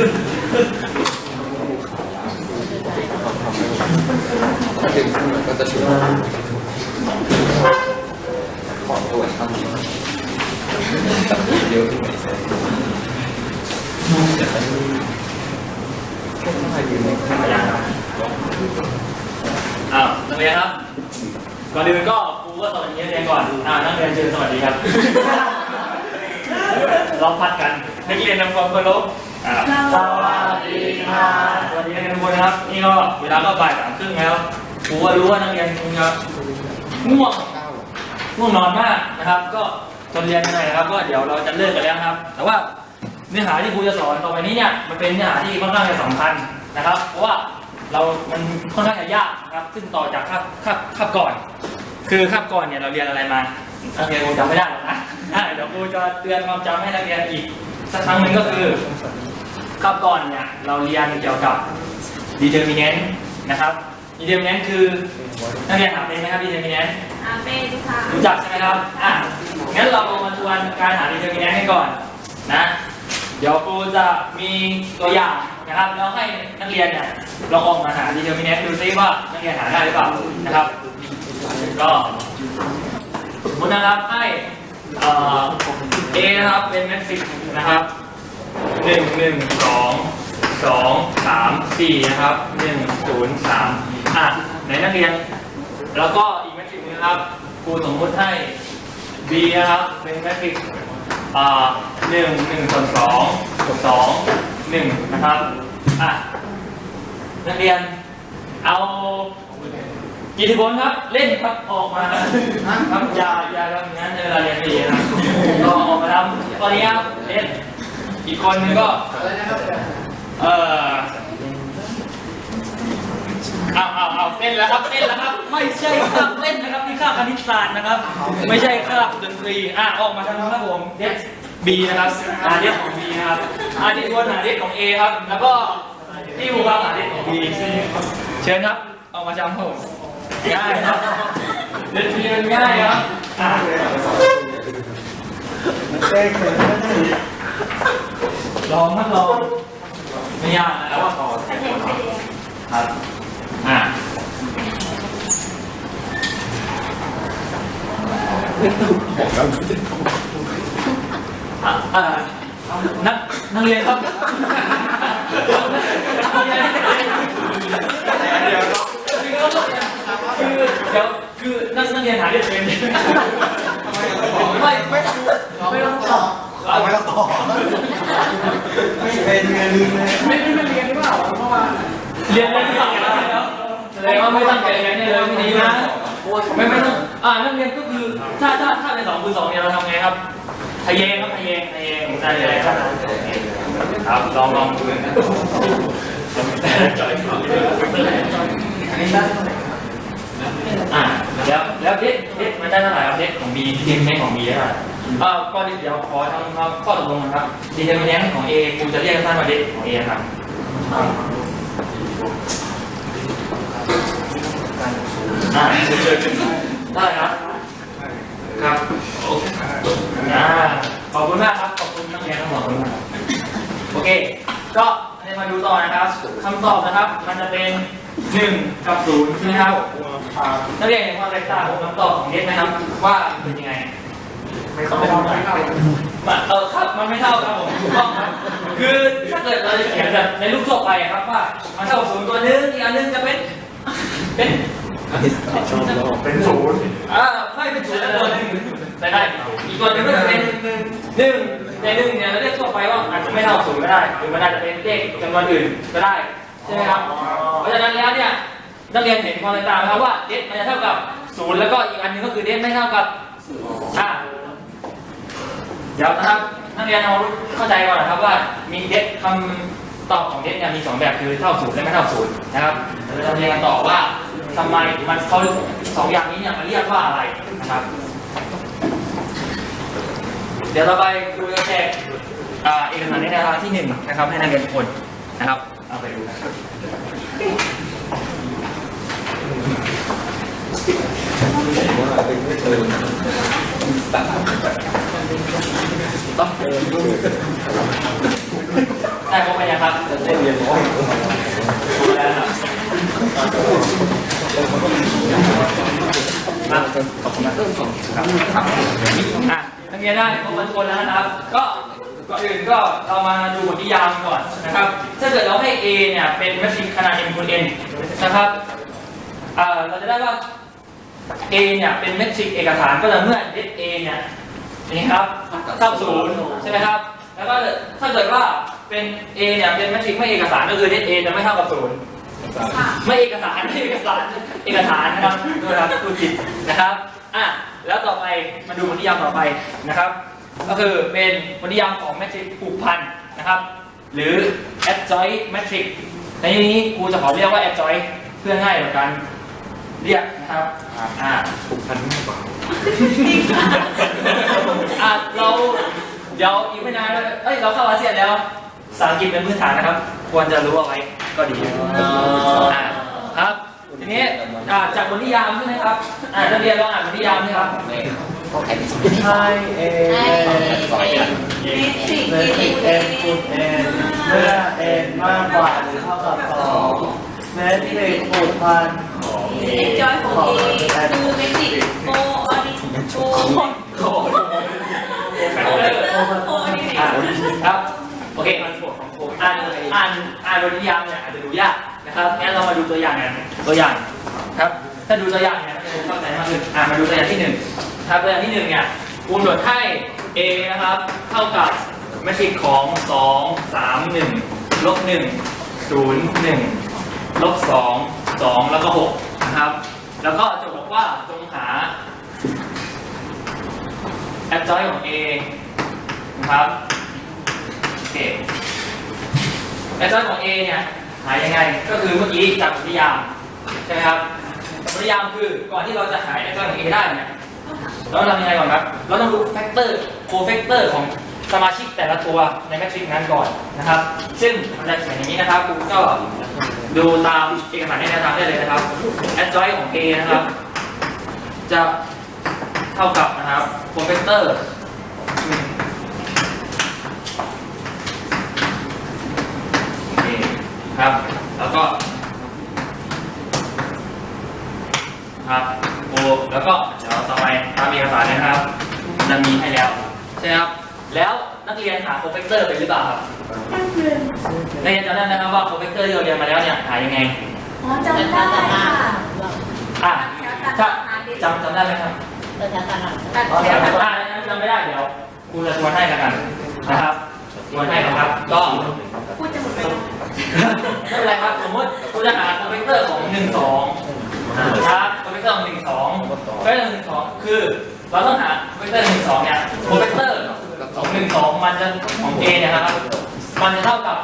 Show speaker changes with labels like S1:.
S1: ถ้าดึงขึ้นมันก็จะช่วยขอตรวจข้างเยอะที่ไหนเซ็นเดี๋ยวมันพวกนายยืนในข้างหลัง
S2: อ้าวนักเรียนครับ ก่อนอื่นก็ครูก็สวัสดีนักเรียนก่อน อ่านักเรียนเชิญสวัสดีครับ เราพัดกัน นักเรียนนำความเคารพ อ่าสวัสดีครับสวัสดีนักเรียนทุกคนนะครับ นี่ก็เวลาก็บ่ายสามครึ่งแล้วครูก็รู้ว่านักเรียนคงจะง่วงง่วงนอนมากนะครับ ก็ทนเรียนหน่อยนะครับก็เดี๋ยวเราจะเลิกกันแล้วครับ แต่ว่าเนื้อหาที่ครูจะสอนต่อไปนี้เนี่ยมันเป็นเนื้อหาที่ค่อนข้างจะสำคัญนะครับ เพราะว่าเรามันค่อนข้างจะยากนะครับ ซึ่งต่อจากคาบคาบคาบก่อน คือคาบก่อนเนี่ยเราเรียนอะไรมานักเรียนคงจำไม่ได้หรอกนะอะเดี๋ยวครูจะเตือนความจำให้นักเรียนอีกสักครั้งหนึ่งก็คือ คาบก่อนเนี่ยเราเรียนเกี่ยวกับ determinant นะครับ determinant คือนักเรียนถามเป็นไหมครับ determinant
S3: อาเป็นค่ะ
S2: รู้จักใช่ไหมครับอะงั้นเรามาทวนการหา determinant ให้ก่อนนะเดี๋ยวครูจะมีตัวอย่างนะครับแล้วให้นักเรียนเนี่ยลองออกมาหา determinant ดูซิว่านักเรียนหาได้หรือเปล่านะครับ ก็สมมตินะครับให้เอ่อ A นะครับเป็นแมทริกซ์นะครับ หนึ่งหนึ่งสองสองสามสี่นะครับหนึ่งศูนย์สามอะไหนนักเรียน แล้วก็อีกแมทริกซ์หนึงนะครับครูสมมุติให้ B นะครับเป็นแมทริกซ์อ่าหนึ่งหนึ่งส่วนสองสองหนึ่งนะครับอะนักเรียนเอากิติพลครับ เล่นครับออกมาครับอย่าอย่าทำอย่างนั้นเวลาเรียนดีนะครับก็ออกมาทำตอนนี้ครับเล่น อีกคนนึงก็เอ่อเอาเอาเอาเต้นแล้วครับเต้นแล้วครับ ไม่ใช่คาบเต้นนะครับนี่คาบคณิตศาสตร์นะครับ ไม่ใช่คาบดนตรีอะออกมาทางครับผมเด็กบีนะครับหาเด็กของบีนะครับอาที่ทวนหาเด็กของเอครับ แล้วก็ที่บูครับหาเด็กของบีเชิญครับออกมาจำผมง่ายครับเล่นบีมันง่ายครับอะล ลองครับลองไม่ยากนะแล้วว่าต่อ
S3: ไปเรียนไปเรียน
S2: ครับอ่าอะนักนักเรียนครับนักเรียนเดี๋ยวคือเดี๋ยวคือนักนักเรียนหาเรียนเป็นไม่ไม่ไม่ต้องตอบ
S1: ไม่ต้องต่อไม่เป็นไงลืมเลย
S2: ไม่ไม่ไม่เรียนหรือเปล่าเมื่อวานเรียนอะไรที่ต่างกันแล้วแส ดงว่าไม่ตั้งใจเรียนเนี่ยเลยไม่ดีนะไม่ไม่ต้องอ่านักเรียนก็คือถ้าถ้าถ้าในสองคือสองเนี่ยเราทำไงครับทะเยงครับทะเยงทะเยงใช่เลยครับครับลองลองดูนะอ่าแล้วแล้วเด็กเด็กมันได้เท่าไหร่ครับเด็กของ B ดีเทนของ B ได้เท่าไหร่อ่าก็เดี๋ยวขอทำครับข้อตกลงนะครับดีเทนแนนของ A กูจะเรียกสั้นว่าเด็กของ A ครับ อ่าได้ครับครับโอเคอ่าขอบคุณมากครับขอบคุณนักเรียนทั้งสองคนมากโอเค ก็ให้มาดูต่อนะครับคำตอบนะครับ มันจะเป็นหนึ่งกับศูนย์ใช่ไหมครับนักเรียนเห็นความแตกต่างของคำตอบของเด็กไหมครับว่าเป็นยังไงไม่เท่ามันเออครับมันไม่เท่าครับผมถูกต้องครับคือถ้าเกิดเราจะเขียนแบบในรูปทั่วไปครับว่ามันเท่าศูนย์ตัวนึงอีกอันนึงจะเป็นเป็น
S1: เป็นศูนย์
S2: อ่าไม่เป็นศูนย์แล้วตัวหนึ่งได้ได้ อีกตัวหนึ่งก็จะเป็นหนึ่งหนึ่งหนึ่งในหนึ่งเนี่ยเราเรียกทั่วไปว่าอาจจะไม่เท่าศูนย์ก็ได้ หรือมันอาจจะเป็นเลขจำนวนอื่นก็ได้ใช่ไหมครับ เพราะฉะนั้นแล้วเนี่ยนักเรียนเห็นความแตกต่างไหมครับว่าเดมันจะเท่ากับศูนย์แล้วก็อีกอันหนึงก็คือเดไม่เท่ากับอ่าเดี๋ยวนะครับนักเรียนเอาเข้าใจก่อนนะครับว่ามีเด็ดคำตอบของเด็ดเนี่ยมีสองแบบคือเท่าศูนย์และไม่เท่าศูนย์นะครับเราจะเรียนกันต่อว่า ทำไมมันเขาสองอย่างนี้เนี่ยมันเรียกว่าอะไรนะครับ เดี๋ยวต่อไปครูจะแจกอ่าเอกสารในแนวทางที่หนึ่งนะครับ ให้นักเรียนทุกคนนะครับเอาไปดูน
S1: ว่าเป็นไม่เติมสาม
S2: ต้อง
S1: เติม
S2: ได้ครบไปยังครับ
S1: ได้เรียนร้อย
S2: ครบแล้วครับครับ
S1: ขอบคุณนะเริ่ องครับ
S2: อะนักเรียนได้ครบทุกคนแล้วนะครับ ก็ก่อนอื่นก็เรามาดูบทนิยามก่อนนะครับ ถ้าเกิดเราให้ A เนี่ยเป็นแมทริกขนาด n คูณ n นะครับอ่าเราจะได้ว่า A เนี่ยเป็นเมทริกเอกฐานก็ต่อเมื่อ s A เนี่ยนี่ครับเท่าศูนย์ใช่ไหมครับ แล้วก็ถ้าเกิดว่าเป็น A เนี่ยเป็นเมทริกไม่เอกฐานก็คือ s A จะไม่เท่ากับศูนย์ไม่เอกสารไม่เอกสารเอกสารนะครับด้วยครับพูดผิดนะครับอะ แล้วต่อไปมาดูบทนิยามต่อไปนะครับ ก็คือเป็นบทนิยามของแมทริกผูกพันนะครับ หรือ adjoint matrix ในที่นี้ครูจะขอเรียกว่า adjoint เพื่อง่ายต่อการเรียกนะครับอ่า
S1: ผูกพันมากกว่า
S2: อะเราเดี๋ยวอีกไม่นานแล้วเอ้ยเราเข้าอาเซียนแล้วภาษาอังกฤษเป็นพื้นฐานนะครับ ควรจะรู้เอาไว้ก็ดีอะครับ ทีนี้อะจากบทนิยามใช่ไหมครับอ่านักเรียนลองอ่านบทนิยามนี่ครับ
S1: ใช่เอเมทริกเอ็นคูณเอ็นเมื่อเอ็นมากกว่าหรือเท่ากับสองเมทริกผูกพันของ
S3: เอ็นจอยของเอคือเมจิโกออนิโก
S2: โอ้โห
S3: โอนิ
S2: อะครับโอเคอ่านอ่านอ่านบทนิยามเนี่ยอาจจะดูยาก นะครับงั้นเรามาดูตัวอย่างกันตัวอย่างครับ ถ้าดูตัวอย่างเนี่ยจะเข้าใจมากขึ้นอ่ามาดูตัวอย่างที่หนึ่งครับตัวอย่างที่หนึ่งเนี่ยคูณโดดให้ a นะครับ เท่ากับแมทริกซ์ของ 2 3 1ลบ1 0 1ลบ2 2 แล้วก็6นะครับ แล้วก็โจทย์บอกว่าจงหา adjoint ของ a นะครับโอเค adjoint ของ a เนี่ย หายยังไง ก็คือเมื่อกี้จากบทนิยามใช่ไหมครับบทนิยามคือก่อนที่เราจะหา adjoint ของ a ได้เนี่ยเราทำยังไงก่อนครับ เราต้องรู้แฟกเตอร์โคแฟกเตอร์ของสมาชิกแต่ละตัวในแมทริกซ์นั้นก่อนนะครับ ซึ่งมันจะเขียนอย่างนี้นะครับคุณก็ดูตามเอกสารในแนวทางได้เลยนะครับ adjoint ของ A นะครับ จะเท่ากับนะครับโคแฟกเตอร์โอเค ครับ แล้วก็ครับโอแล้วก็เดี๋ยวต่อไปตามเอกสารนะครับจะมีให้แล้วใช่ไหมครับ แล้วนักเรียนหาโคเฟกเตอร์เป็นหรือเปล่าครับนักเรียนจำได้ไหมครับว่าโคเฟกเตอร์ที่เราเรียนมาแล้วเนี่ยหายังไง
S3: อ๋อจำได้ค่ะ
S2: อะถ้าจำจำได้ไหมครับ
S3: ตัด
S2: อ๋อ
S3: แถว
S2: จำได้นะจำไม่ได้เดี๋ยวครูจะชวนให้แล้วกันนะครับชวนให้นะครับ ก็ เราต้องหาโคเฟกเตอร์หนึ่งสองเนี่ยโคเฟกเตอร์สองหนึ่งสองมันจะของ A เนี่ยนะครับ มันจะเท่ากับ